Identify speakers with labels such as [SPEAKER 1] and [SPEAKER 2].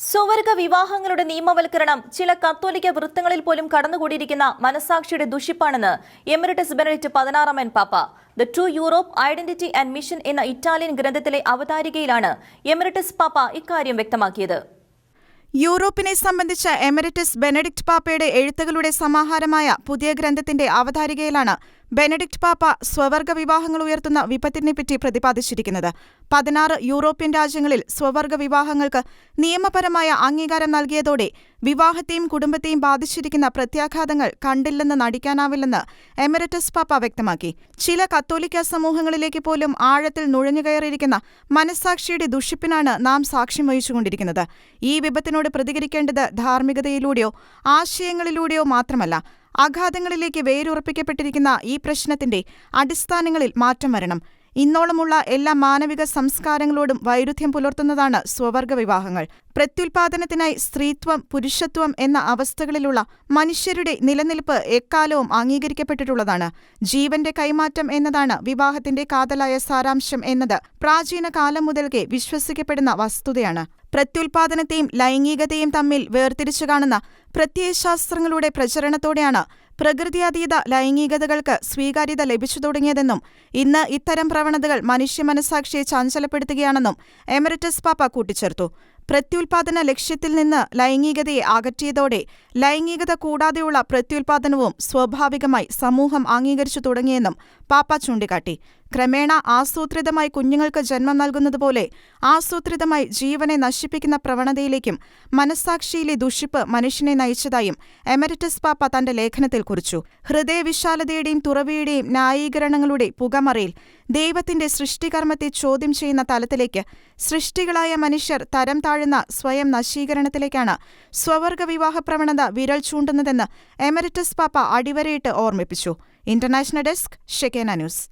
[SPEAKER 1] സ്വവർഗ വിവാഹങ്ങളുടെ നിയമവൽക്കരണം ചില കത്തോലിക്ക വൃത്തങ്ങളിൽ പോലും കടന്നുകൂടിയിരിക്കുന്ന മനസാക്ഷിയുടെ ദുഷിപ്പാണെന്ന് എമിററ്റസ് ബെനഡിക്ട് പതിനാറാമൻ പാപ്പ. The to Europe identity and mission എന്ന ഇറ്റാലിയൻ ഗ്രന്ഥത്തിലെ അവതാരികയിലാണ് എമിററ്റസ് പാപ്പ ഇക്കാര്യം വ്യക്തമാക്കിയത്.
[SPEAKER 2] യൂറോപ്പിനെ സംബന്ധിച്ച എമിററ്റസ് ബെനഡിക്ട് പാപ്പയുടെ എഴുത്തുകളുടെ സമാഹാരമായ പുതിയ ഗ്രന്ഥത്തിന്റെ അവതാരികയിലാണ് ബെനഡിക്ട് പാപ്പ സ്വവർഗ വിവാഹങ്ങൾ ഉയർത്തുന്ന വിപത്തിനെപ്പറ്റി പ്രതിപാദിച്ചിരിക്കുന്നത്. പതിനാറ് യൂറോപ്യൻ രാജ്യങ്ങളിൽ സ്വവർഗ വിവാഹങ്ങൾക്ക് നിയമപരമായ അംഗീകാരം നൽകിയതോടെ വിവാഹത്തെയും കുടുംബത്തെയും ബാധിച്ചിരിക്കുന്ന പ്രത്യാഘാതങ്ങൾ കണ്ടില്ലെന്ന് നടിക്കാനാവില്ലെന്ന് എമിററ്റസ് പാപ്പ വ്യക്തമാക്കി. ചില കത്തോലിക്ക സമൂഹങ്ങളിലേക്ക് പോലും ആഴത്തിൽ നുഴഞ്ഞുകയറിയിരിക്കുന്ന മനസ്സാക്ഷിയുടെ ദുഷിപ്പിനാണ് നാം സാക്ഷ്യം വഹിച്ചുകൊണ്ടിരിക്കുന്നത്. ഈ വിപത്തിനോട് പ്രതികരിക്കേണ്ടത് ധാർമ്മികതയിലൂടെയോ ആശയങ്ങളിലൂടെയോ മാത്രമല്ല അഗാധങ്ങളിലേക്ക് വേരുറപ്പിക്കപ്പെട്ടിരിക്കുന്ന ഈ പ്രശ്നത്തിന്റെ അടിസ്ഥാനങ്ങളിൽ മാറ്റം വരണം. ഇന്നോളമുള്ള എല്ലാ മാനവിക സംസ്കാരങ്ങളോടും വൈരുദ്ധ്യം പുലർത്തുന്നതാണ് സ്വവർഗ വിവാഹങ്ങൾ. പ്രത്യുൽപാദനത്തിനായി സ്ത്രീത്വം പുരുഷത്വം എന്ന അവസ്ഥകളിലുള്ള മനുഷ്യരുടെ നിലനിൽപ്പ് എക്കാലവും അംഗീകരിക്കപ്പെട്ടിട്ടുള്ളതാണ്. ജീവന്റെ കൈമാറ്റം എന്നതാണ് വിവാഹത്തിന്റെ കാതലായ സാരാംശം എന്നത്. പ്രാചീന കാലം മുതൽക്കേ വിശ്വസിക്കപ്പെടുന്ന വസ്തുതയാണ്. പ്രത്യുൽപാദനത്തെയും ലൈംഗികതയും തമ്മിൽ വേർതിരിച്ചു കാണുന്ന പ്രത്യയശാസ്ത്രങ്ങളുടെ പ്രചരണത്തോടെയാണ് പ്രകൃതിയതീത ലൈംഗികതകൾക്ക് സ്വീകാര്യത ലഭിച്ചു തുടങ്ങിയതെന്നും ഇന്ന് ഇത്തരം പ്രവണതകൾ മനുഷ്യ മനസാക്ഷിയെ ചഞ്ചലപ്പെടുത്തുകയാണെന്നും എമറിറ്റസ് പാപ്പ കൂട്ടിച്ചേർത്തു. പ്രത്യുൽപാദന ലക്ഷ്യത്തിൽ നിന്ന് ലൈംഗികതയെ അകറ്റിയതോടെ ലൈംഗികത കൂടാതെയുള്ള പ്രത്യുൽപാദനവും സ്വാഭാവികമായി സമൂഹം അംഗീകരിച്ചു തുടങ്ങിയെന്നും പാപ്പ ചൂണ്ടിക്കാട്ടി. ക്രമേണ ആസൂത്രിതമായി കുഞ്ഞുങ്ങൾക്ക് ജന്മം നൽകുന്നതുപോലെ ആസൂത്രിതമായി ജീവനെ നശിപ്പിക്കുന്ന പ്രവണതയിലേക്കും മനസ്സാക്ഷിയിലെ ദുഷിപ്പ് മനുഷ്യനെ നയിച്ചതായും എമരിറ്റസ് പാപ്പ തന്റെ ലേഖനത്തിൽ കുറിച്ചു. ഹൃദയവിശാലതയുടെയും തുറവിയുടെയും ന്യായീകരണങ്ങളുടെ പുകമറയിൽ ദൈവത്തിന്റെ സൃഷ്ടികർമ്മത്തെ ചോദ്യം ചെയ്യുന്ന തലത്തിലേക്ക് സൃഷ്ടികളായ മനുഷ്യർ തരം താഴുന്ന സ്വയം നശീകരണത്തിലേക്കാണ് സ്വവർഗ വിവാഹ പ്രവണത വിരൽ ചൂണ്ടുന്നതെന്ന് എമരിറ്റസ് പാപ്പ അടിവരയിട്ട് ഓർമ്മിപ്പിച്ചു. International desk Shekinah news.